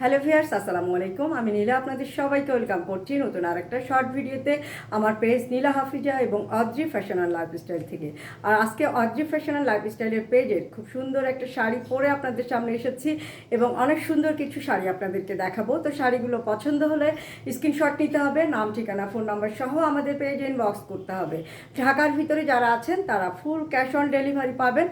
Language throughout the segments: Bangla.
হ্যালো ভিয়ার্স আসসালামু আলাইকুম। আমি নীলা, আপনাদের সবাইকে ওয়েলকাম করছি নতুন আরেকটা শর্ট ভিডিওতে। আমার পেজ নীলা হাফিজা এবং অদ্রি ফ্যাশন অ্যান্ড লাইফস্টাইল থেকে। আর আজকে অদ্রি ফ্যাশন অ্যান্ড লাইফস্টাইলের পেজের খুব সুন্দর একটা শাড়ি পরে আপনাদের সামনে এসেছি এবং অনেক সুন্দর কিছু শাড়ি আপনাদেরকে দেখাবো। তো শাড়িগুলো পছন্দ হলে স্ক্রিনশট নিতে হবে, নাম, ঠিকানা, ফোন নাম্বার সহ আমাদের পেজে ইনবক্স করতে হবে। ঢাকার ভিতরে যারা আছেন, তারা ফুল ক্যাশ অন ডেলিভারি পাবেন।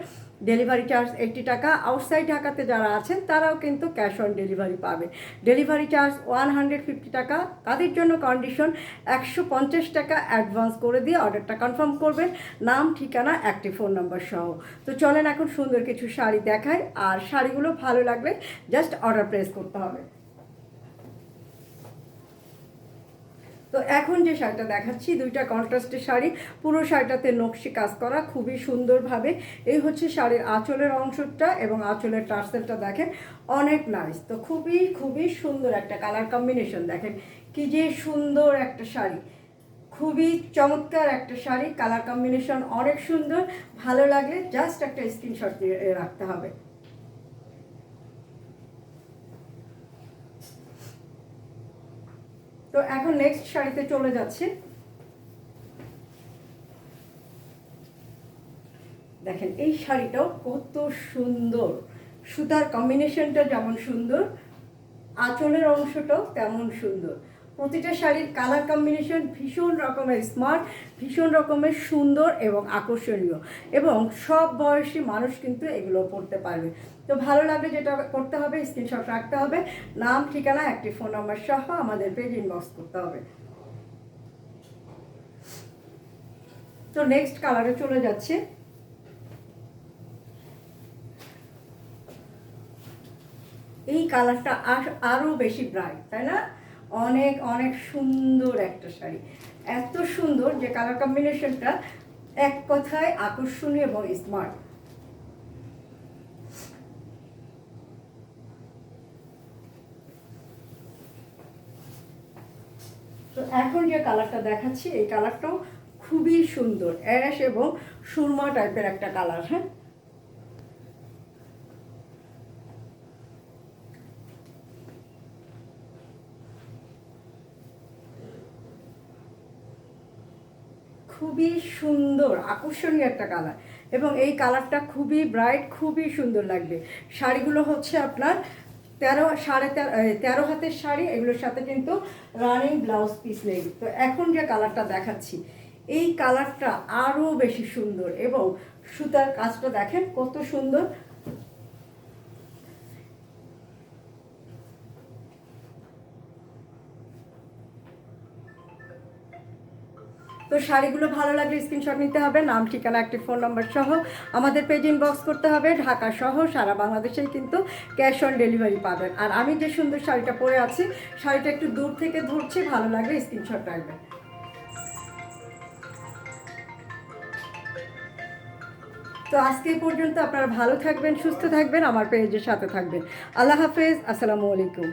ডেলিভারি চার্জ এইটি টাকা। আউটসাইড ঢাকাতে যারা আছেন, তারাও কিন্তু ক্যাশ অন ডেলিভারি পাবে delivery charge one hundred fifty টাকা। তাদের জন্য কন্ডিশন একশো পঞ্চাশ টাকা অ্যাডভান্স করে দিয়ে অর্ডারটা কনফার্ম করবেন। নাম, ঠিকানা একটি ফোন নাম্বার সহ। তো চলেন এখন সুন্দর কিছু শাড়ি দেখায় আর শাড়িগুলো ভালো লাগবে জাস্ট অর্ডার প্লেস করতে হবে। তো এখন যে শাড়িটা দেখাচ্ছি, দুইটা কন্ট্রাস্টের শাড়ি, পুরো শাড়িটাতে নকশি কাজ করা, খুবই সুন্দরভাবে। এই হচ্ছে শাড়ির আঁচলের অংশটা এবং আঁচলের টার্সেলটা দেখেন, অনেক নাইস তো খুবই খুবই সুন্দর একটা কালার কম্বিনেশন দেখেন, কি যে সুন্দর একটা শাড়ি। খুবই চমৎকার একটা শাড়ি কালার কম্বিনেশন অনেক সুন্দর, ভালো লাগে জাস্ট একটা স্ক্রিনশট রাখতে হবে। তো এখন নেক্সট শাড়িতে চলে যাচ্ছে। দেখেন, এই শাড়িটাও কত সুন্দর। সুতার কম্বিনেশনটা যেমন সুন্দর, আঁচলের অংশটাও তেমন সুন্দর। প্রতিটা শাড়ির কালার কম্বিনেশন ভীষণ রকমের স্মার্ট ভীষণ রকমের সুন্দর এবং আকর্ষণীয়। এবং সব বয়সী মানুষ কিন্তু এগুলো পড়তে পারবে। তো ভালো লাগলে যেটা করতে হবে স্ক্রিনশট রাখতে হবে। নাম, ঠিকানা, একটি ফোন নাম্বার সহ আমাদের পেজ ইনবক্স করতে হবে। তো নেক্সট কালারে চলে যাচ্ছে। এই কালারটা আরও বেশি ব্রাইট তাই না? অনেক অনেক সুন্দর একটা শাড়ি। এত সুন্দর যে কালার কম্বিনেশনটা এক কথায় আকর্ষণীয় এবং স্মার্ট তো এখন যে কালারটা দেখাচ্ছি, এই কালারটাও খুবই সুন্দর, অ্যাশ এবং সুরমা টাইপের একটা কালার হ্যাঁ? খুবই সুন্দর, আকর্ষণীয় একটা কালার এবং এই কালারটা খুবই ব্রাইট খুবই সুন্দর লাগবে। শাড়িগুলো হচ্ছে আপনার তেরো, সাড়ে তেরো তেরো হাতের শাড়ি, এগুলোর সাথে কিন্তু রানিং ব্লাউজ পিস নেই তো এখন যে কালারটা দেখাচ্ছি, এই কালারটা আরও বেশি সুন্দর এবং সুতার কাজটা দেখেন কত সুন্দর। তো শাড়িগুলো ভালো লাগলে স্ক্রিনশট নিতে হবে, নাম, ঠিকানা একটি ফোন নাম্বার সহ আমাদের পেজ ইনবক্স করতে হবে, ঢাকা সহ সারা বাংলাদেশেই কিন্তু ক্যাশ অন ডেলিভারি পাবেন। আর আমি যে সুন্দর শাড়িটা পরে আছি, শাড়িটা একটু দূর থেকে ধরছি, ভালো লাগলে স্ক্রিনশট রাখবেন। তো আজকে পর্যন্ত আপনারা ভালো থাকবেন, সুস্থ থাকবেন, আমার পেজের সাথে থাকবেন। আল্লাহ হাফেজ, আসসালামু আলাইকুম।